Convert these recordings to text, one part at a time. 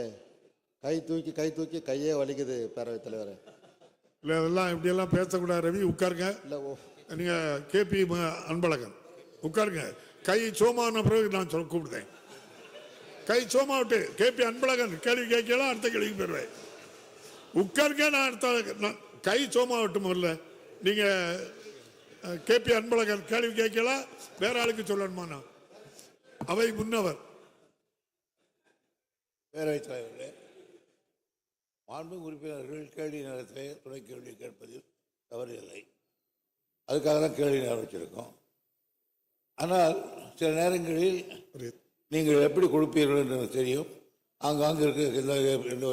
தலைவரே. கை தூக்கி கை தூக்கி கையே வலிக்குது பேரவைத் தலைவரே. இல்லை அதெல்லாம் இப்படியெல்லாம் பேசக்கூடாது ரவி. உட்காருங்க. இல்லை ஓ. நீங்க கேபி அன்பழகன். உட்காருங்க. கை சோமான பிறகு நான் சொல்ல கூப்பிடுதேன். கை சோமா விட்டு கேபி அன்பழகன் கேள்வி கேட்கலாம் அடுத்த கேள்விக்கு போயிடுவேன் உட்காருங்க நான் அடுத்த நான் கை சோமா விட்டு முதல்ல. நீங்க கேபி அன்பழகன் கேள்வி கேட்கலாம் வேற ஆளுக்கு சொல்லணுமா நான் அவை முன்னவர். பேரவைத் தலைவர்களே மாண்பு உறுப்பினர்கள் கேள்வி நேரத்திலே துணை கேள்வி கேட்பதில் இல்லை. அதுக்காக தான் கேள்வி நேரம் வச்சிருக்கோம். ஆனால் சில நேரங்களில் நீங்கள் எப்படி கொடுப்பீர்கள் என்று எனக்கு தெரியும். ஆங்காங்கு இருக்க இந்த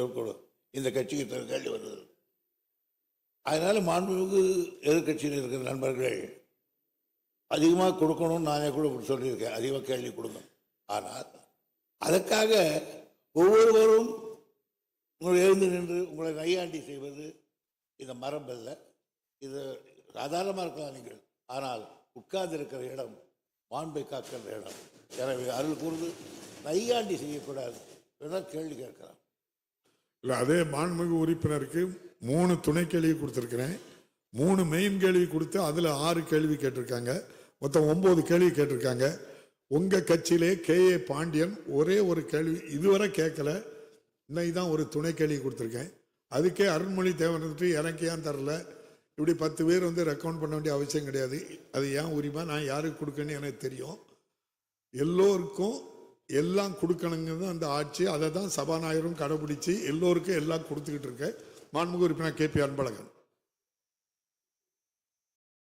இந்த கட்சிக்கு கேள்வி வந்தது. அதனால் மாண்புமிகு எதிர்கட்சியில் இருக்கிற நண்பர்கள் அதிகமாக கொடுக்கணும்னு நானே கூட சொல்லியிருக்கேன் அதிகமாக கேள்வி கொடுங்க. ஆனால் அதற்காக ஒவ்வொருவரும் உங்களை எழுந்து நின்று உங்களை கையாண்டி செய்வது இந்த மரபல்ல. இது சாதாரணமாக இருக்கலாம் நீங்கள். ஆனால் உட்கார்ந்திருக்கிற இடம் மாண்பை காக்கிற இடம். எனவே அருள் கூர்ந்து நையாண்டி செய்யக்கூடாது வேணால் கேள்வி கேட்கலாம். இல்லை அதே மாண்புமிகு உறுப்பினருக்கு மூணு துணை கேள்வி கொடுத்துருக்கிறேன். மூணு மெயின் கேள்வி கொடுத்து அதில் ஆறு கேள்வி கேட்டிருக்காங்க. மொத்தம் ஒம்பது கேள்வி கேட்டிருக்காங்க. உங்கள் கட்சியிலே கே. ஏ. பாண்டியன் ஒரே ஒரு கேள்வி இதுவரை கேட்கல. இன்னைக்கு தான் ஒரு துணை கேள்வி கொடுத்துருக்கேன். அதுக்கே அருண்மொழி தேவன் வந்துட்டு எனக்கு ஏன் தரல? இப்படி பத்து பேர் வந்து ரெக்கமெண்ட் பண்ண வேண்டிய அவசியம் கிடையாது. அது ஏன் உரிமை? நான் யாருக்கு கொடுக்கணும்னு எனக்கு தெரியும். எல்லோருக்கும் எல்லாம் கொடுக்கணுங்கிறது அந்த ஆட்சி. அதை தான் சபாநாயகரும் கடைபிடிச்சு எல்லோருக்கும் எல்லாம் கொடுத்துக்கிட்டு இருக்க. மாண்புமிகு உறுப்பினர் கே. பி. அன்பழகன்.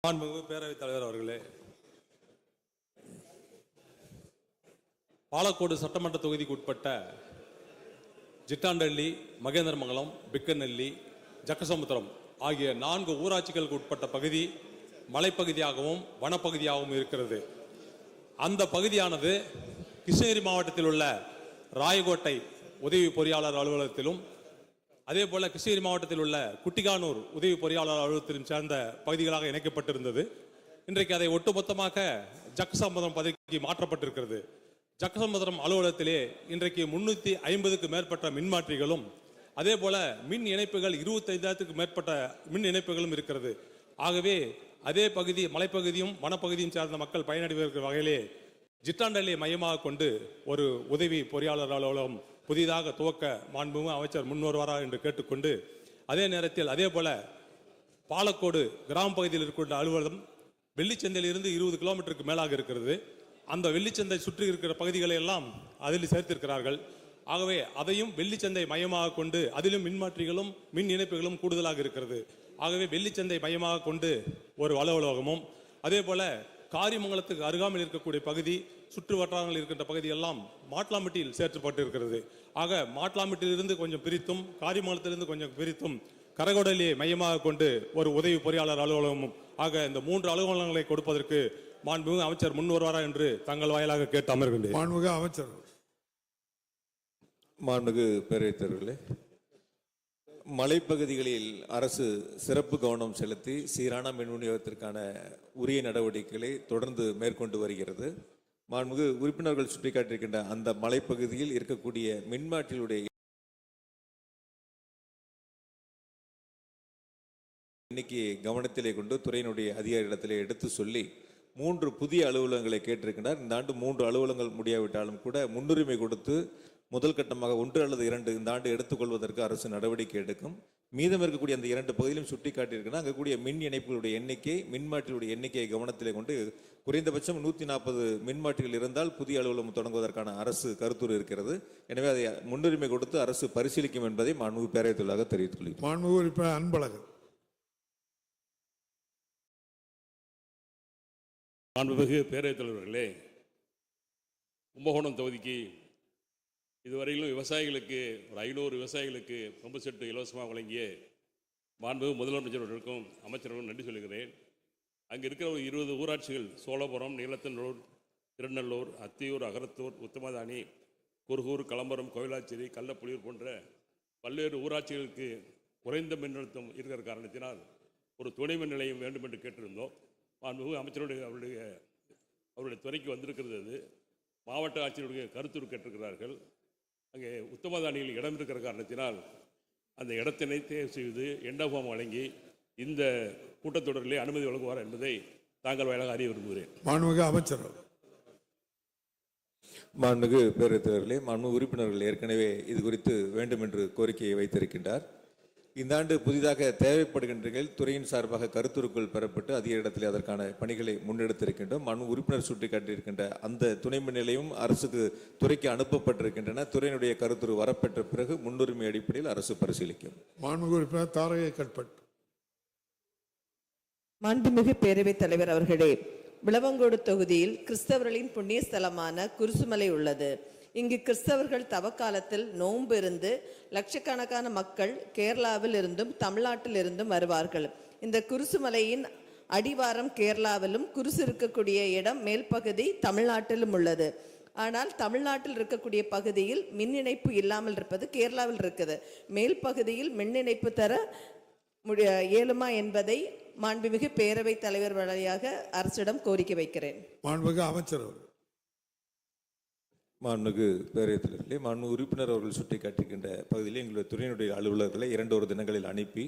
மாண்புமிகு பேரவைத் தலைவர் அவர்களே பாலக்கோடு சட்டமன்ற தொகுதிக்கு உட்பட்ட ஜிட்டாண்டள்ளி மகேந்திரமங்கலம் பிக்கநெல்லி ஜக்கசமுத்திரம் ஆகிய நான்கு ஊராட்சிகளுக்கு உட்பட்ட பகுதி மலைப்பகுதியாகவும் வனப்பகுதியாகவும் இருக்கிறது. அந்த பகுதியானது கிருஷ்ணகிரி மாவட்டத்தில் உள்ள ராயகோட்டை உதவி பொறியாளர் அலுவலகத்திலும் அதே போல் கிருஷ்ணகிரி மாவட்டத்தில் உள்ள குட்டிகானூர் உதவி பொறியாளர் அலுவலகத்திலும் சேர்ந்த பகுதிகளாக இணைக்கப்பட்டிருந்தது. இன்றைக்கு அதை ஒட்டுமொத்தமாக ஜக்கசம்பதம் பதவிக்கு மாற்றப்பட்டிருக்கிறது. ஜக்கசமுத்திரம் அலுவலகத்திலே இன்றைக்கு முன்னூத்தி ஐம்பதுக்கு மேற்பட்ட மின்மாற்றிகளும் அதே போல மின் இணைப்புகள் இருபத்தைந்தாயிரத்துக்கு மேற்பட்ட மின் இணைப்புகளும் இருக்கிறது. ஆகவே அதே பகுதி மலைப்பகுதியும் வனப்பகுதியும் சார்ந்த மக்கள் பயனடைவதற்கு வகையிலே ஜிட்டாண்டலை மையமாக கொண்டு ஒரு உதவி பொறியாளர் அலுவலகம் புதிதாக துவக்க மாண்புமிகு அமைச்சர் முன்வருவாரா என்று கேட்டுக்கொண்டு அதே நேரத்தில் அதே போல பாலக்கோடு கிராம பகுதியில் இருக்கின்ற அலுவலகம் வெள்ளிச்சந்தையிலிருந்து இருபது கிலோமீட்டருக்கு மேலாக இருக்கிறது. அந்த வெள்ளிச்சந்தை சுற்றி இருக்கிற பகுதிகளை எல்லாம் அதில் சேர்த்திருக்கிறார்கள். ஆகவே அதையும் வெள்ளிச்சந்தை மையமாக கொண்டு அதிலும் மின்மாற்றிகளும் மின் இணைப்புகளும் கூடுதலாக இருக்கிறது. ஆகவே வெள்ளிச்சந்தை மையமாக கொண்டு ஒரு அலுவலகமும் அதே போல காரிமங்கலத்துக்கு அருகாமையில் இருக்கக்கூடிய பகுதி சுற்று வட்டாரங்களில் இருக்கின்ற பகுதியெல்லாம் மாட்லாம்பட்டியில் சேர்க்கப்பட்டு இருக்கிறது ஆக மாட்லாம்பட்டியிலிருந்து கொஞ்சம் பிரித்தும் காரிமங்கலத்திலிருந்து கொஞ்சம் பிரித்தும் கரகோடலியை மையமாக கொண்டு ஒரு உதவி பொறியாளர் அலுவலகமும் ஆக இந்த மூன்று அலுவலகங்களை கொடுப்பதற்கு மாண்புமிகு அமைச்சர் முன் வருவாரா என்று தங்கள் வாயிலாக கேட்டு அமர்கின்றேன். மாண்புமிகு அமைச்சர். மாண்புமிகு பேரவைத் தலைவர்களே மலைப்பகுதிகளில் அரசு சிறப்பு கவனம் செலுத்தி சீரான மின் விநியோகத்திற்கான உரிய நடவடிக்கைகளை தொடர்ந்து மேற்கொண்டு வருகிறது. மாண்புமிகு உறுப்பினர்கள் சுட்டிக்காட்டியிருக்கின்ற அந்த மலைப்பகுதியில் இருக்கக்கூடிய மின்மாற்றிகளுடைய எண்ணிக்கையை கவனத்திலே கொண்டு துறையினுடைய அதிகாரியிடத்திலே எடுத்து சொல்லி மூன்று புதிய அலுவலகங்களை கேட்டிருக்கின்றார் இந்த ஆண்டு மூன்று அலுவலகங்கள் முடியாவிட்டாலும் கூட முன்னுரிமை கொடுத்து முதல் கட்டமாக ஒன்று அல்லது இரண்டு இந்த ஆண்டு எடுத்துக்கொள்வதற்கு அரசு நடவடிக்கை எடுக்கும். மீதம் இருக்கக்கூடிய அந்த இரண்டு பகுதியிலும் சுட்டி காட்டியிருக்கிறார் அங்கே கூடிய மின் இணைப்புகளுடைய எண்ணிக்கை மின்மாற்றிகளுடைய எண்ணிக்கையை கவனத்திலே கொண்டு குறைந்தபட்சம் நூற்றி நாற்பது மின்மாற்றிகள் இருந்தால் புதிய அலுவலகம் தொடங்குவதற்கான அரசு கருத்துரு இருக்கிறது. எனவே அதை முன்னுரிமை கொடுத்து அரசு பரிசீலிக்கும் என்பதை மாண்புமிகு பேரவைத்துள்ளாக தலைவராக தெரிவித்துக் கொள்கிறேன். மாண்புமிகு அன்பழகன். மாண்புமிகு பேரவைத் தலைவர்களே கும்பகோணம் தொகுதிக்கு இதுவரையிலும் விவசாயிகளுக்கு ஒரு ஐநூறு விவசாயிகளுக்கு பம்பு செட்டு இலவசமாக வழங்கிய மாண்புமிகு முதலமைச்சர்களுக்கும் அமைச்சர்களுக்கும் நன்றி சொல்கிறேன் அங்கே இருக்கிற ஒரு இருபது ஊராட்சிகள் சோழபுரம் நீலத்தனூர் திருநெல்லூர் அத்தியூர் அகரத்தூர் உத்தமதானி குருகூர் களம்பரம் கோவிலாச்சேரி கள்ளப்புலியூர் போன்ற பல்வேறு ஊராட்சிகளுக்கு குறைந்த மின்னழுத்தம் இருக்கிற காரணத்தினால் ஒரு துணை மின் நிலையம் வேண்டும் என்று கேட்டிருந்தோம். மாண்புமிகு அமைச்சருடைய அவருடைய அவருடைய துறைக்கு வந்திருக்கிறது அது. மாவட்ட ஆட்சியருடைய கருத்துரு கேட்டிருக்கிறார்கள். அங்கே உத்தமதானியில் இடம் இருக்கிற காரணத்தினால் அந்த இடத்தினை தேர்வு செய்து எண்டோஃபார்ம் வழங்கி இந்த கூட்டத்தொடரிலே அனுமதி வழங்குவார் என்பதை தாங்கள் வாயிலாக அறிய விரும்புகிறேன். மாண்புமிகு அமைச்சர். மாண்புமிகு பேரவைத் தலைவர்களே மாண்புமிகு உறுப்பினர்கள் ஏற்கனவே இது குறித்து வேண்டும் என்று கோரிக்கையை வைத்திருக்கின்றார். இந்த ஆண்டு புதிதாக தேவைப்படுகின்றீர்கள் துறையின் சார்பாக கருத்துருக்கள் பெறப்பட்டு அதிக இடத்திலே அதற்கான பணிகளை முன்னெடுத்திருக்கின்றோம். மனு உறுப்பினர் சுட்டிக்காட்டியிருக்கின்ற அந்த துணை நிலையம் அரசுக்கு துறைக்கு அனுப்பப்பட்டிருக்கின்றன. துறையினுடைய கருத்துரு வரப்பெற்ற பிறகு முன்னுரிமை அடிப்படையில் அரசு பரிசீலிக்கும். மாண்புமிகு உறுப்பினர் தாரகை கட்பட். மாண்புமிகு பேரவைத் தலைவர் அவர்களே விளவங்கோடு தொகுதியில் கிறிஸ்தவர்களின் புண்ணிய ஸ்தலமான குருசுமலை உள்ளது. இங்கு கிறிஸ்தவர்கள் தவக்காலத்தில் நோன்பு இருந்து லட்சக்கணக்கான மக்கள் கேரளாவில் இருந்தும் தமிழ்நாட்டில் இருந்தும் வருவார்கள். இந்த குருசுமலையின் அடிவாரம் கேரளாவிலும் குருசு இருக்கக்கூடிய இடம் மேல் பகுதி தமிழ்நாட்டிலும் உள்ளது. ஆனால் தமிழ்நாட்டில் இருக்கக்கூடிய பகுதியில் மின் இணைப்பு இல்லாமல் இருப்பது கேரளாவில் இருக்குது. மேல் பகுதியில் மின் இணைப்பு தர முடிய இயலுமா என்பதை மாண்புமிகு பேரவைத் தலைவர் வழியாக அரசிடம் கோரிக்கை வைக்கிறேன். மாண்புமிகு அமைச்சர் அவர்கள். மாண்புமிகு பேரவைத் தலைவர்களே மாண்பு உறுப்பினர் அவர்கள் சுட்டிக்காட்டுகின்ற பகுதியில் எங்களுடைய துறையினுடைய அலுவலர்களை இரண்டு ஒரு தினங்களில் அனுப்பி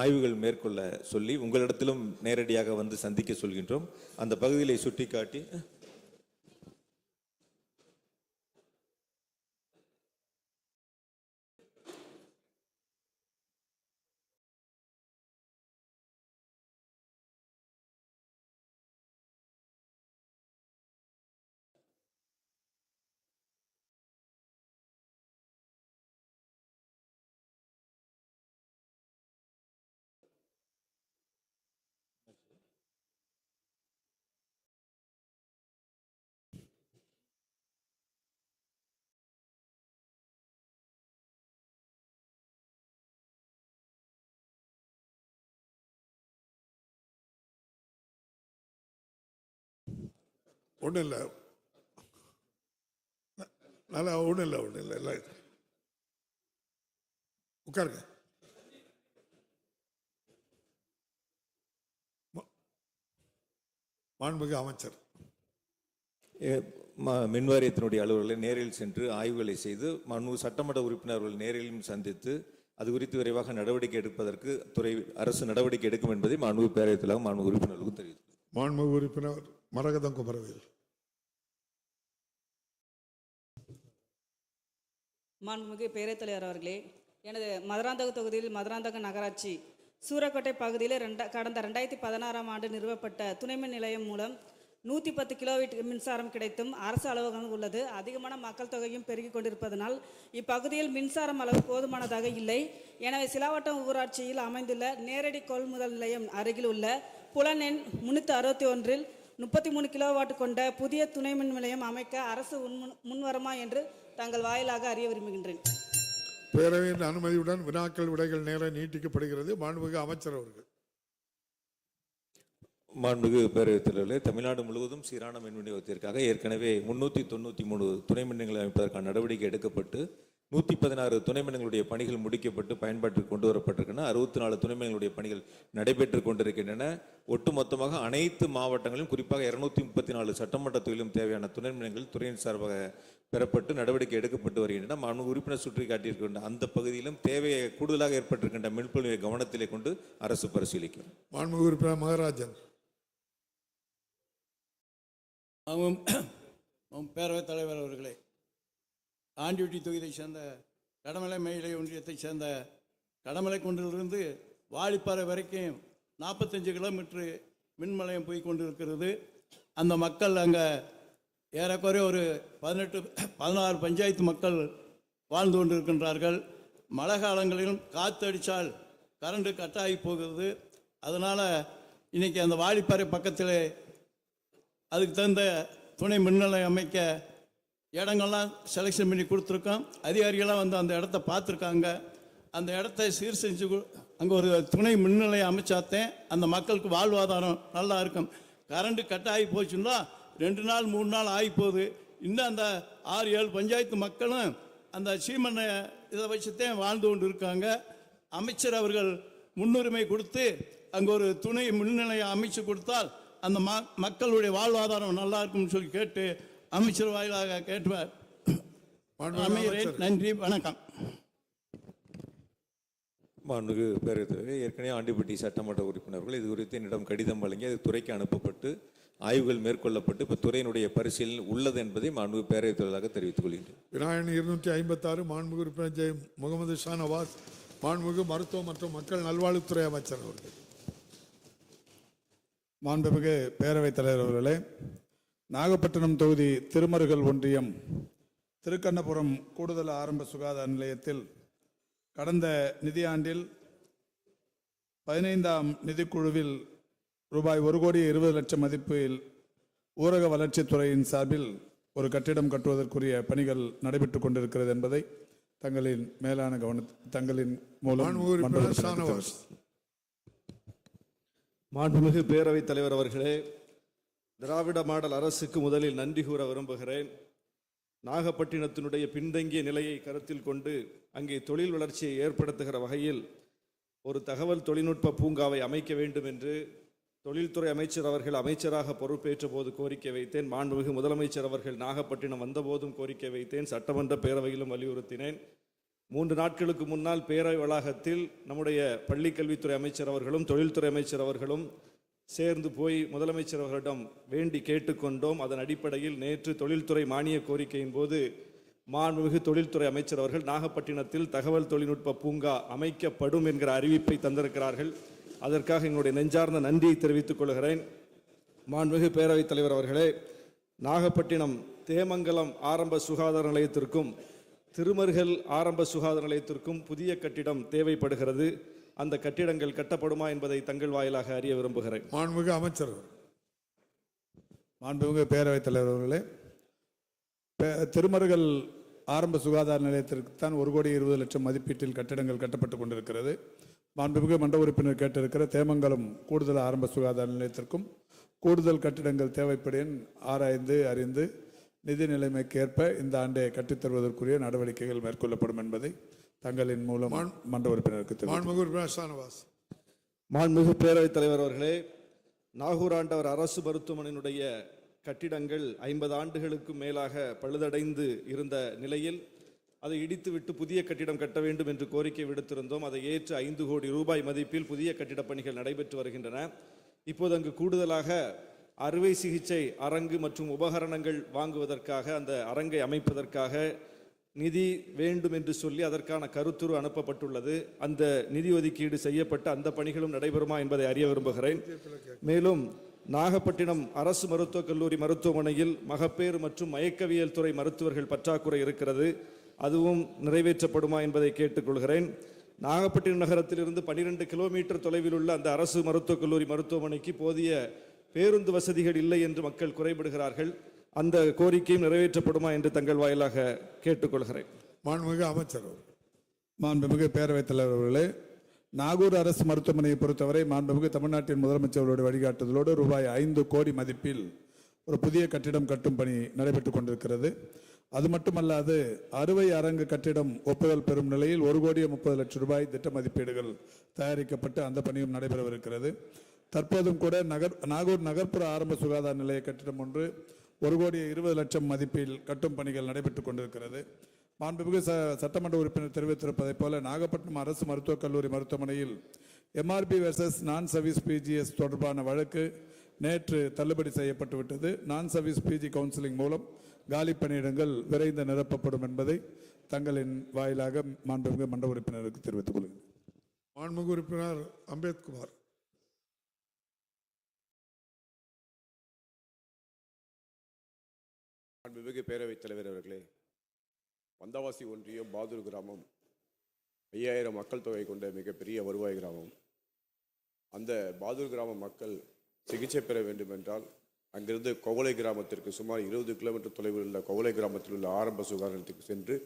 ஆய்வுகள் மேற்கொள்ள சொல்லி உங்களிடத்திலும் நேரடியாக வந்து சந்திக்க சொல்கின்றோம். அந்த பகுதிகளை சுட்டிக்காட்டி ஒன்றும் இல்லை. நல்லா ஒன்றும் இல்லை ஒன்றும் இல்லை இல்லை உட்காருங்க. மாண்புமிகு அமைச்சர். மின்வாரியத்தினுடைய அலுவலர்களை நேரில் சென்று ஆய்வுகளை செய்து மனு சட்டமன்ற உறுப்பினர்கள் நேரிலும் சந்தித்து அது குறித்து விரைவாக நடவடிக்கை எடுப்பதற்கு துறை அரசு நடவடிக்கை எடுக்கும் என்பதை மாண்பு பேரவைத் தலைவர் மாண்பு உறுப்பினர்களுக்கு தெரிவித்துள்ளேன் மாண்புமிகு உறுப்பினர் மரகதம் குமரவேல். மாண்புமிகு பேரத்தலைவர் அவர்களே எனது மதுராந்தக தொகுதியில் மதுராந்தக நகராட்சி சூரக்கோட்டை பகுதியில் ரெண்டா கடந்த ரெண்டாயிரத்தி பதினாறாம் ஆண்டு நிறுவப்பட்ட துணைமின் நிலையம் மூலம் நூற்றி பத்து கிலோவாட் மின்சாரம் கிடைத்தும் அரசு அலுவலகம் உள்ளது. அதிகமான மக்கள் தொகையும் பெருகி கொண்டிருப்பதனால் இப்பகுதியில் மின்சாரம் அளவு போதுமானதாக இல்லை. எனவே சிலாவட்டம் ஊராட்சியில் அமைந்துள்ள நேரடி கொள்முதல் நிலையம் அருகில் உள்ள புலன் எண் முன்னூற்றி அறுபத்தி ஒன்றில் முப்பத்தி மூணு கிலோவாட் கொண்ட புதிய துணை மின் நிலையம் அமைக்க அரசு உன்முன் முன்வருமா என்று தங்கள் வாயிலாக அறிய விரும்புகின்றேன். பேரவையின் அனுமதியுடன் வினாக்கள் விடைகள் நேரம் நீட்டிக்கப்படுகிறது. மாண்புமிகு அமைச்சர் அவர்கள். மாண்புமிகு பேரவைத் தலைவர்களே தமிழ்நாடு முழுவதும் சீரான மின் விநியோகத்திற்காக ஏற்கனவே முன்னூற்றி தொண்ணூற்றி மூணு துணை மின்நிலையங்களை அமைப்பதற்கான நடவடிக்கை எடுக்கப்பட்டு நூற்றி பதினாறு துணை மின்களுடைய பணிகள் முடிக்கப்பட்டு பயன்பாட்டிற்கு கொண்டு வரப்பட்டிருக்கின்றன. அறுபத்தி நாலு துணை மின்களுடைய பணிகள் நடைபெற்று கொண்டிருக்கின்றன. ஒட்டுமொத்தமாக அனைத்து மாவட்டங்களிலும் குறிப்பாக இருநூத்தி முப்பத்தி நாலு சட்டமன்ற தொகுதியிலும் தேவையான துணை மின்கள் துறையின் சார்பாக பெறப்பட்டு நடவடிக்கை எடுக்கப்பட்டு வருகின்றன. மாண்பு உறுப்பினர் சுற்றி காட்டியிருக்கின்ற அந்த பகுதியிலும் தேவையை கூடுதலாக ஏற்பட்டிருக்கின்ற மின்பொழிவை கவனத்திலே கொண்டு அரசு பரிசீலிக்கும். மாண்புமிகு உறுப்பினர் மகராஜன். ஆமாம் ஆமாம் பேரவைத் தலைவர் அவர்களே. ஆண்டியூட்டி தொகுதியை சேர்ந்த கடமலை மேலை ஒன்றியத்தைச் சேர்ந்த கடமலை குன்றிலிருந்து வாழிப்பாறை வரைக்கும் நாற்பத்தஞ்சு கிலோமீட்ரு மின்மலையம் போய் கொண்டிருக்கிறது. அந்த மக்கள் அங்கே ஏறக்குறைய ஒரு பதினெட்டு பதினாறு பஞ்சாயத்து மக்கள் வாழ்ந்து கொண்டிருக்கின்றார்கள். மழை காலங்களிலும் காற்றடித்தால் கரண்ட்டு கட்டாகி போகிறது. அதனால் இன்றைக்கி அந்த வாழிப்பாறை பக்கத்தில் அதுக்கு தகுந்த துணை மின்நிலையம் அமைக்க இடங்கள்லாம் செலெக்ஷன் பண்ணி கொடுத்துருக்கோம். அதிகாரிகளாக வந்து அந்த இடத்த பார்த்துருக்காங்க. அந்த இடத்த சீர் செஞ்சு அங்கே ஒரு துணை மின்நிலையம் அமைச்சாத்தேன். அந்த மக்களுக்கு வாழ்வாதாரம் நல்லா இருக்கும். கரண்ட்டு கட் ஆகி போச்சுன்னா ரெண்டு நாள் மூணு நாள் ஆகி போகுது இன்னும் அந்த ஆறு ஏழு பஞ்சாயத்து மக்களும் அந்த சீமனை இதை வச்சுத்தான் வாழ்ந்து கொண்டு இருக்காங்க அமைச்சர் அவர்கள் முன்னுரிமை கொடுத்து அங்கே ஒரு துணை மின்நிலையம் அமைச்சு கொடுத்தால் அந்த மக்களுடைய வாழ்வாதாரம் நல்லா இருக்கும்னு சொல்லி கேட்டு அமைச்சர் வாயிலாக மாண்புமிகு அமைகிறேன் அமைச்சர். நன்றி வணக்கம். மாண்புமிகு பேரவைத் தலைவர் ஏற்கனவே ஆண்டிப்பட்டி சட்டமன்ற உறுப்பினர்கள் இது குறித்து என்னிடம் கடிதம் வழங்கி அது துறைக்கு அனுப்பப்பட்டு ஆய்வுகள் மேற்கொள்ளப்பட்டு இப்போ துறையினுடைய பரிசீலனை உள்ளது என்பதை மாண்புமிகு பேரவைத் தலைவராக தெரிவித்துக் கொள்கின்றேன். விநாயகன் இருநூற்றி ஐம்பத்தாறு மாண்புமிகு உறுப்பினர் ஜெய் முகமது ஷானவாஸ் மாண்புமிகு மருத்துவ மற்றும் மக்கள் நல்வாழ்வுத்துறை அமைச்சர் அவர்கள். மாண்புமிகு பேரவைத் தலைவர் அவர்களே நாகப்பட்டினம் தொகுதி திருமருகல் ஒன்றியம் திருக்கண்ணபுரம் கூடுதல் ஆரம்ப சுகாதார நிலையத்தில் கடந்த நிதியாண்டில் பதினைந்தாம் நிதிக்குழுவில் ரூபாய் ஒரு கோடி இருபது லட்சம் மதிப்பில் ஊரக வளர்ச்சித்துறையின் சார்பில் ஒரு கட்டிடம் கட்டுவதற்குரிய பணிகள் நடைபெற்றுக் கொண்டிருக்கிறது என்பதை தங்களின் மேலான கவன தங்களின் மூலம் மாண்புமிகு பேரவைத் தலைவர் அவர்களே திராவிட மாடல் அரசுக்கு முதலில் நன்றி கூற விரும்புகிறேன். நாகப்பட்டினத்தினுடைய பின்தங்கிய நிலையை கருத்தில் கொண்டு அங்கே தொழில் வளர்ச்சியை ஏற்படுத்துகிற வகையில் ஒரு தகவல் தொழில்நுட்ப பூங்காவை அமைக்க வேண்டும் என்று தொழில்துறை அமைச்சர் அவர்கள் அமைச்சராக பொறுப்பேற்ற போது கோரிக்கை வைத்தேன். மாண்புமிகு முதலமைச்சர் அவர்கள் நாகப்பட்டினம் வந்தபோதும் கோரிக்கை வைத்தேன். சட்டமன்ற பேரவையிலும் வலியுறுத்தினேன். மூன்று நாட்களுக்கு முன்னால் பேரவை வளாகத்தில் நம்முடைய பள்ளிக்கல்வித்துறை அமைச்சர் அவர்களும் தொழில்துறை அமைச்சர் அவர்களும் சேர்ந்து போய் முதலமைச்சர் அவர்களிடம் வேண்டி கேட்டுக்கொண்டோம். அதன் அடிப்படையில் நேற்று தொழில்துறை மானிய கோரிக்கையின் போது மாண்புமிகு தொழில்துறை அமைச்சர் அவர்கள் நாகப்பட்டினத்தில் தகவல் தொழில்நுட்ப பூங்கா அமைக்கப்படும் என்கிற அறிவிப்பை தந்திருக்கிறார்கள். அதற்காக எங்களுடைய நெஞ்சார்ந்த நன்றியை தெரிவித்துக் கொள்கிறேன். மாண்புமிகு பேரவைத் தலைவர் அவர்களே நாகப்பட்டினம் தேமங்கலம் ஆரம்ப சுகாதார நிலையத்திற்கும் திருமருகல் ஆரம்ப சுகாதார நிலையத்திற்கும் புதிய கட்டிடம் தேவைப்படுகிறது. அந்த கட்டிடங்கள் கட்டப்படுமா என்பதை தங்கள் வாயிலாக அறிய விரும்புகிறேன். மாண்புமிகு அமைச்சர் மாண்புமிகு பேரவைத் தலைவர் அவர்களே பே- திருமருகல் ஆரம்ப சுகாதார நிலையத்திற்கு தான் ஒரு கோடி இருபது லட்சம் மதிப்பீட்டில் கட்டிடங்கள் கட்டப்பட்டு கொண்டிருக்கிறது. மாண்புமிகு மண்ட உறுப்பினர் கேட்டிருக்கிற தேமங்கலம் கூடுதல் ஆரம்ப சுகாதார நிலையத்திற்கும் கூடுதல் கட்டிடங்கள் தேவைப்படின் ஆராய்ந்து அறிந்து நிதி நிலைமைக்கு ஏற்ப இந்த ஆண்டை கட்டித்தருவதற்குரிய நடவடிக்கைகள் மேற்கொள்ளப்படும் என்பதை தங்களின் மூலம் மன்ற உறுப்பினருக்கு மாண்புமிகு உறுப்பினர் ஷானவாஸ். மாண்புமிகு பேரவைத் தலைவர் அவர்களே நாகூர் ஆண்டவர் அரசு மருத்துவமனையினுடைய கட்டிடங்கள் ஐம்பது ஆண்டுகளுக்கு மேலாக பழுதடைந்து இருந்த நிலையில் அதை இடித்துவிட்டு புதிய கட்டிடம் கட்ட வேண்டும் என்று கோரிக்கை விடுத்திருந்தோம். அதை ஏற்று ஐந்து கோடி ரூபாய் மதிப்பில் புதிய கட்டிடப் பணிகள் நடைபெற்று வருகின்றன. இப்போது அங்கு கூடுதலாக அறுவை சிகிச்சை அரங்கு மற்றும் உபகரணங்கள் வாங்குவதற்காக அந்த அரங்கை அமைப்பதற்காக நிதி வேண்டும் என்று சொல்லி அதற்கான கருத்துரு அனுப்பப்பட்டுள்ளது. அந்த நிதி ஒதுக்கீடு செய்யப்பட்ட அந்த பணிகளும் நடைபெறுமா என்பதை அறிய விரும்புகிறேன். மேலும் நாகப்பட்டினம் அரசு மருத்துவக் கல்லூரி மருத்துவமனையில் மகப்பேறு மற்றும் மயக்கவியல் துறை மருத்துவர்கள் பற்றாக்குறை இருக்கிறது. அதுவும் நிறைவேற்றப்படுமா என்பதை கேட்டுக்கொள்கிறேன். நாகப்பட்டினம் நகரத்திலிருந்து பன்னிரெண்டு கிலோமீட்டர் தொலைவில் உள்ள அந்த அரசு மருத்துவக் கல்லூரி மருத்துவமனைக்கு போதிய பேருந்து வசதிகள் இல்லை என்று மக்கள் குறைபடுகிறார்கள். அந்த கோரிக்கையும் நிறைவேற்றப்படுமா என்று தங்கள் வாயிலாக கேட்டுக்கொள்கிறேன். மாண்புமிகு அமைச்சர். மாண்புமிகு பேரவைத் தலைவர் அவர்களே நாகூர் அரசு மருத்துவமனையை பொறுத்தவரை மாண்புமிகு தமிழ்நாட்டின் முதலமைச்சர்களுடைய வழிகாட்டுதலோடு ரூபாய் ஐந்து கோடி மதிப்பில் ஒரு புதிய கட்டிடம் கட்டும் பணி நடைபெற்றுக் கொண்டிருக்கிறது. அது மட்டுமல்லாது அறுவை அரங்கு கட்டிடம் ஒப்புதல் பெறும் நிலையில் ஒரு கோடியே முப்பது லட்சம் ரூபாய் திட்ட மதிப்பீடுகள் தயாரிக்கப்பட்டு அந்த பணியும் நடைபெறவிருக்கிறது. தற்போதும் கூட நகர் நாகூர் நகர்ப்புற ஆரம்ப சுகாதார நிலைய கட்டிடம் ஒன்று ஒரு கோடியே இருபது லட்சம் மதிப்பில் கட்டும் பணிகள் நடைபெற்றுக் கொண்டிருக்கிறது. மாண்புமிகு ச சட்டமன்ற உறுப்பினர் தெரிவித்திருப்பதைப் போல நாகப்பட்டினம் அரசு மருத்துவக் கல்லூரி மருத்துவமனையில் MRB versus non service PGs தொடர்பான வழக்கு நேற்று தள்ளுபடி செய்யப்பட்டு விட்டது. நான் சர்வீஸ் பிஜி கவுன்சிலிங் மூலம் காலி பணியிடங்கள் விரைந்து நிரப்பப்படும் என்பதை தங்களின் வாயிலாக மாண்புமிகு மன்ற உறுப்பினருக்கு தெரிவித்துக் கொள்கிறேன். மாண்புமிகு உறுப்பினர் அம்பேத்குமார் மாண்புமிகு பேரவைத் தலைவர் அவர்களே வந்தவாசி ஒன்றியம் பாதூர் கிராமம் ஐயாயிரம் மக்கள் தொகை கொண்ட மிகப்பெரிய வருவாய் கிராமம். அந்த பாதூர் கிராம மக்கள் சிகிச்சை பெற வேண்டுமென்றால் அங்கிருந்து கொவலை கிராமத்திற்கு சுமார் இருபது கிலோமீட்டர் தொலைவில் உள்ள கொவலை கிராமத்தில் உள்ள ஆரம்ப சுகாதார நிலையத்துக்கு சென்று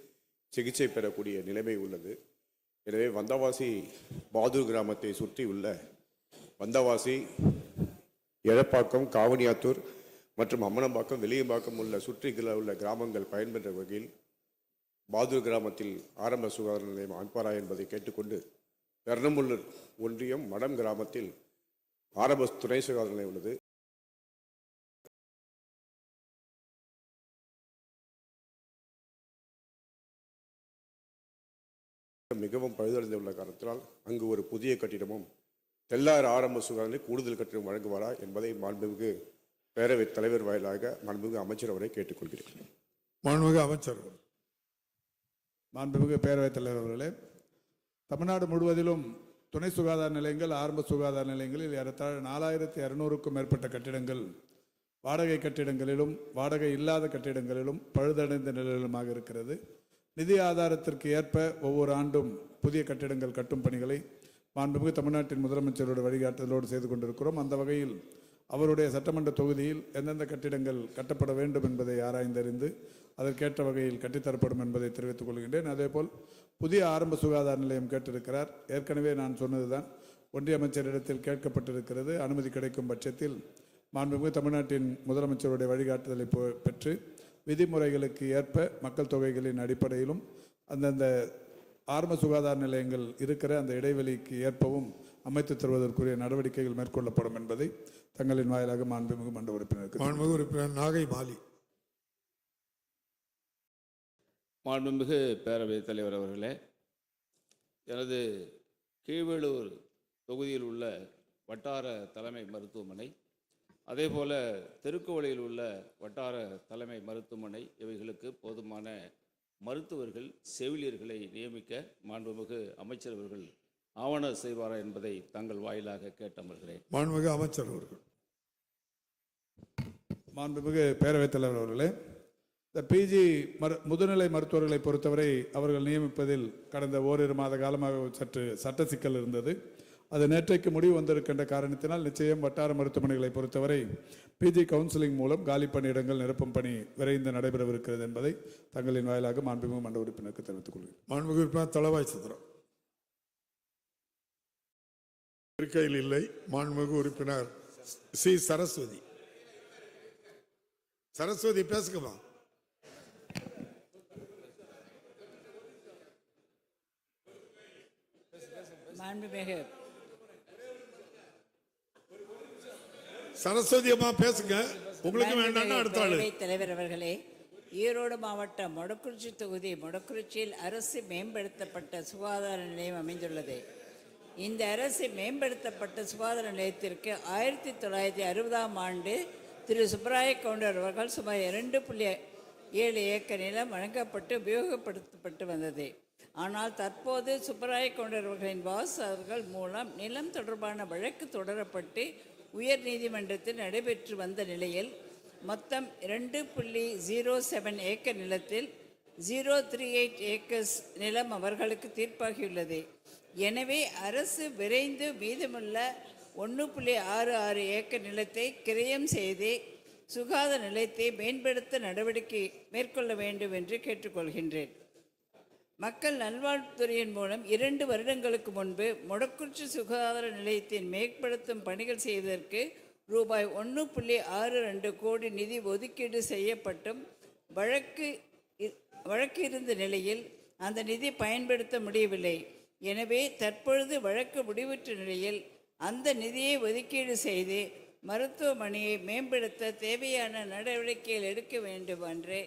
சிகிச்சை பெறக்கூடிய நிலைமை உள்ளது. எனவே வந்தவாசி பாதூர் கிராமத்தை சுற்றி உள்ள வந்தவாசி எழப்பாக்கம் காவனியாத்தூர் மற்றும் அம்மனம்பாக்கம் வெளியம்பாக்கம் உள்ள சுற்றி உள்ள கிராமங்கள் பயன்பெற்ற வகையில் பாதூர் கிராமத்தில் ஆரம்ப சுகாதார நிலையம் அமைப்பாரா என்பதை கேட்டுக்கொண்டு பெர்ணமுள்ளூர் ஒன்றியம் மடம் கிராமத்தில் ஆரம்ப துணை சுகாதார நிலையம் உள்ளது. மிகவும் பழுதடைந்து உள்ள காரணத்தினால் அங்கு ஒரு புதிய கட்டிடமும் தெல்லார் ஆரம்ப சுகாதார கூடுதல் கட்டிடம் வழங்குவாரா என்பதை மாண்புமிகு பேரவைத் தலைவர் வாயிலாக மாண்புமிகு அமைச்சர் அவரை கேட்டுக்கொள்கிறேன். மாண்புமிகு அமைச்சர் மாண்புமிகு பேரவைத் தலைவர் அவர்களே தமிழ்நாடு முழுவதிலும் துணை சுகாதார நிலையங்கள் ஆரம்ப சுகாதார நிலையங்களில் ஏறத்தாழ நாலாயிரத்தி இரநூறுக்கும் மேற்பட்ட கட்டிடங்கள் வாடகை கட்டிடங்களிலும் வாடகை இல்லாத கட்டிடங்களிலும் பழுதடைந்த நிலையிலுமாக இருக்கிறது. நிதி ஆதாரத்திற்கு ஏற்ப ஒவ்வொரு ஆண்டும் புதிய கட்டிடங்கள் கட்டும் பணிகளை மாண்புமிகு தமிழ்நாட்டின் முதலமைச்சரோட வழிகாட்டுதலோடு செய்து கொண்டிருக்கிறோம். அந்த வகையில் அவருடைய சட்டமன்ற தொகுதியில் எந்தெந்த கட்டிடங்கள் கட்டப்பட வேண்டும் என்பதை ஆராய்ந்தறிந்து அதற்கேற்ற வகையில் கட்டித்தரப்படும் என்பதை தெரிவித்துக் கொள்கின்றேன். அதேபோல் புதிய ஆரம்ப சுகாதார நிலையம் கேட்டிருக்கிறார். ஏற்கனவே நான் சொன்னதுதான். ஒன்றிய அமைச்சரிடத்தில் கேட்கப்பட்டிருக்கிறது. அனுமதி கிடைக்கும் பட்சத்தில் மாண்புமிகு தமிழ்நாட்டின் முதலமைச்சருடைய வழிகாட்டுதலை பெற்று விதிமுறைகளுக்கு ஏற்ப மக்கள் தொகைகளின் அடிப்படையிலும் அந்தந்த ஆரம்ப சுகாதார நிலையங்கள் இருக்கிற அந்த இடைவெளிக்கு ஏற்பவும் அமைத்து தருவதற்குரிய நடவடிக்கைகள் மேற்கொள்ளப்படும் என்பதை தங்களின் வாயிலாக மாண்புமிகு மன்ற உறுப்பினருக்கு மாண்புமிகு உறுப்பினர் நாகை மாலி மாண்புமிகு பேரவைத் தலைவர் அவர்களே எனது கீழ்வேளூர் தொகுதியில் உள்ள வட்டார தலைமை மருத்துவமனை அதேபோல திருக்குவளையில் உள்ள வட்டார தலைமை மருத்துவமனை இவைகளுக்கு போதுமான மருத்துவர்கள் செவிலியர்களை நியமிக்க மாண்புமிகு அமைச்சர் அவர்கள் ஆவண செய்வாரா என்பதை தங்கள் வாயிலாக கேட்டமர்கிறேன். மாண்புமிகு அமைச்சர் அவர்கள். மாண்புமிகு பேரவைத் தலைவர் அவர்களே இந்த பிஜி மரு முதுநிலை மருத்துவர்களை பொறுத்தவரை அவர்கள் நியமிப்பதில் கடந்த ஓரிரு மாத காலமாக சற்று சட்ட சிக்கல் இருந்தது. அது நேற்றைக்கு முடிவு வந்திருக்கின்ற காரணத்தினால் நிச்சயம் வட்டார மருத்துவமனைகளை பொறுத்தவரை பிஜி கவுன்சிலிங் மூலம் காலி பணியிடங்கள் நிரப்பும் பணி விரைந்து நடைபெறவிருக்கிறது என்பதை தங்களின் வாயிலாக மாண்புமிகு மன்ற உறுப்பினருக்கு தெரிவித்துக் கொள்கிறேன். மாண்புமிகு உறுப்பினர் தளவாய் சித்திரம் இருக்கையில் இல்லை மாண்புமிகு உறுப்பினர் சி. சரஸ்வதி. சரஸ்வதி பேசுங்கம்மா. மாண்புமிகு. சரஸ்வதி அம்மா பேசுங்க. உங்களுக்கு வேண்டாம்னா அடுத்த ஆளு. தலைவர் அவர்களே ஈரோடு மாவட்டம் மொடக்குறிச்சி தொகுதி மொடக்குறிச்சியில் அரசு மேம்படுத்தப்பட்ட சுகாதார நிலையம் அமைந்துள்ளது. இந்த அரசு மேம்படுத்தப்பட்ட சுகாதார நிலையத்திற்கு ஆயிரத்தி தொள்ளாயிரத்தி அறுபதாம் ஆண்டு திரு சுப்பராய கவுண்டர் அவர்கள் சுமார் இரண்டு புள்ளி ஏழு ஏக்கர் நிலம் வழங்கப்பட்டு உபயோகப்படுத்தப்பட்டு வந்தது. ஆனால் தற்போது சுப்பராய கவுண்டர் அவர்களின் வாசகர்கள் மூலம் நிலம் தொடர்பான வழக்கு தொடரப்பட்டு உயர் நீதிமன்றத்தில் நடைபெற்று வந்த நிலையில் மொத்தம் ரெண்டு புள்ளி ஜீரோ செவன் ஏக்கர் நிலத்தில் ஜீரோ த்ரீ எயிட் ஏக்கர்ஸ் நிலம் அவர்களுக்கு தீர்ப்பாகியுள்ளது. எனவே அரசு விரைந்து மீதமுள்ள ஒன்று புள்ளி ஆறு ஆறு ஏக்கர் நிலத்தை கிரயம் செய்து சுகாதார நிலையத்தை மேம்படுத்த நடவடிக்கை மேற்கொள்ள வேண்டும் என்று கேட்டுக்கொள்கின்றேன். மக்கள் நல்வாழ்வுத்துறையின் மூலம் இரண்டு வருடங்களுக்கு முன்பு மொடக்குறிச்சி சுகாதார நிலையத்தின் மேம்படுத்தும் பணிகள் செய்வதற்கு ரூபாய் ஒன்று புள்ளி ஆறு ரெண்டு கோடி நிதி ஒதுக்கீடு செய்யப்பட்டும். வழக்கு வழக்கு இருந்த நிலையில் அந்த நிதி பயன்படுத்த முடியவில்லை. எனவே தற்பொழுது வழக்கு முடிவுற்ற நிலையில் அந்த நிதியை ஒதுக்கீடு செய்து மருத்துவமனையை மேம்படுத்த தேவையான நடவடிக்கைகள் எடுக்க வேண்டும் என்று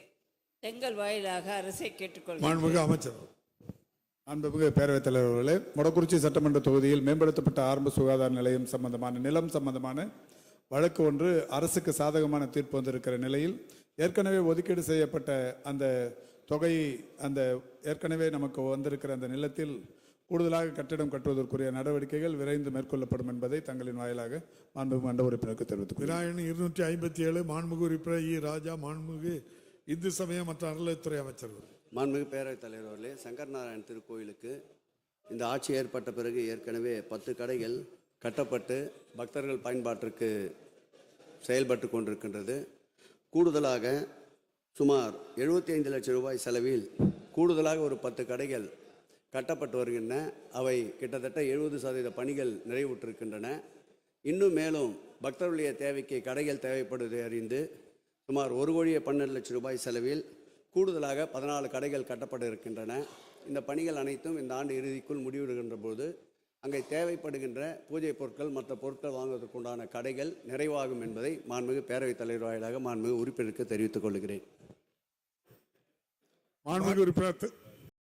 எங்கள் வாயிலாக அரசை கேட்டுக்கொள்கிறேன். அமைச்சர் அன்புமிகு பேரவைத் தலைவர் அவர்களே மொடக்குறிச்சி சட்டமன்ற தொகுதியில் மேம்படுத்தப்பட்ட ஆரம்ப சுகாதார நிலையம் சம்பந்தமான நிலம் சம்பந்தமான வழக்கு ஒன்று அரசுக்கு சாதகமான தீர்ப்பு வந்திருக்கிற நிலையில் ஏற்கனவே ஒதுக்கீடு செய்யப்பட்ட அந்த தொகை அந்த ஏற்கனவே நமக்கு வந்திருக்கிற அந்த நிலத்தில் கூடுதலாக கட்டிடம் கட்டுவதற்குரிய நடவடிக்கைகள் விரைந்து மேற்கொள்ளப்படும் என்பதை தங்களின் வாயிலாக மாண்புமிகு மன்ற உறுப்பினருக்கு தெரிவித்துக் கொள்கிறேன். விநாயகன் இருநூற்றி ஐம்பத்தி ஏழு மாண்புமிகு உறுப்பினர் இ. ராஜா மாண்புமிகு இந்து சமய மற்றும் அறநிலையத்துறை அமைச்சர்கள் மாண்புமிகு பேரவைத் தலைவர் அவர்களே சங்கர் நாராயண் திருக்கோயிலுக்கு இந்த ஆட்சி ஏற்பட்ட பிறகு ஏற்கனவே பத்து கடைகள் கட்டப்பட்டு பக்தர்கள் பயன்பாட்டிற்கு செயல்பட்டு கொண்டிருக்கின்றது. கூடுதலாக சுமார் எழுபத்தி ஐந்து லட்சம் ரூபாய் செலவில் கூடுதலாக ஒரு பத்து கடைகள் கட்டப்பட்டு வருகின்றன. அவை கிட்டத்தட்ட எழுபது சதவீத பணிகள் நிறைவுற்றிருக்கின்றன. இன்னும் மேலும் பக்தர்களுடைய தேவைக்கு கடைகள் தேவைப்படுவதை அறிந்து சுமார் ஒரு கோடியே பன்னெண்டு லட்சம் ரூபாய் செலவில் கூடுதலாக பதினாலு கடைகள் கட்டப்பட இருக்கின்றன இந்த பணிகள் அனைத்தும் இந்த ஆண்டு இறுதிக்குள் முடிவிடுகின்ற போது அங்கே தேவைப்படுகின்ற பூஜை பொருட்கள் மற்ற பொருட்கள் வாங்குவதற்குண்டான கடைகள் நிறைவாகும் என்பதை மாண்புமிகு பேரவைத் தலைவர் வாயிலாக மாண்புமிகு உறுப்பினருக்கு தெரிவித்துக் கொள்கிறேன். மாண்புமிகு உறுப்பினர்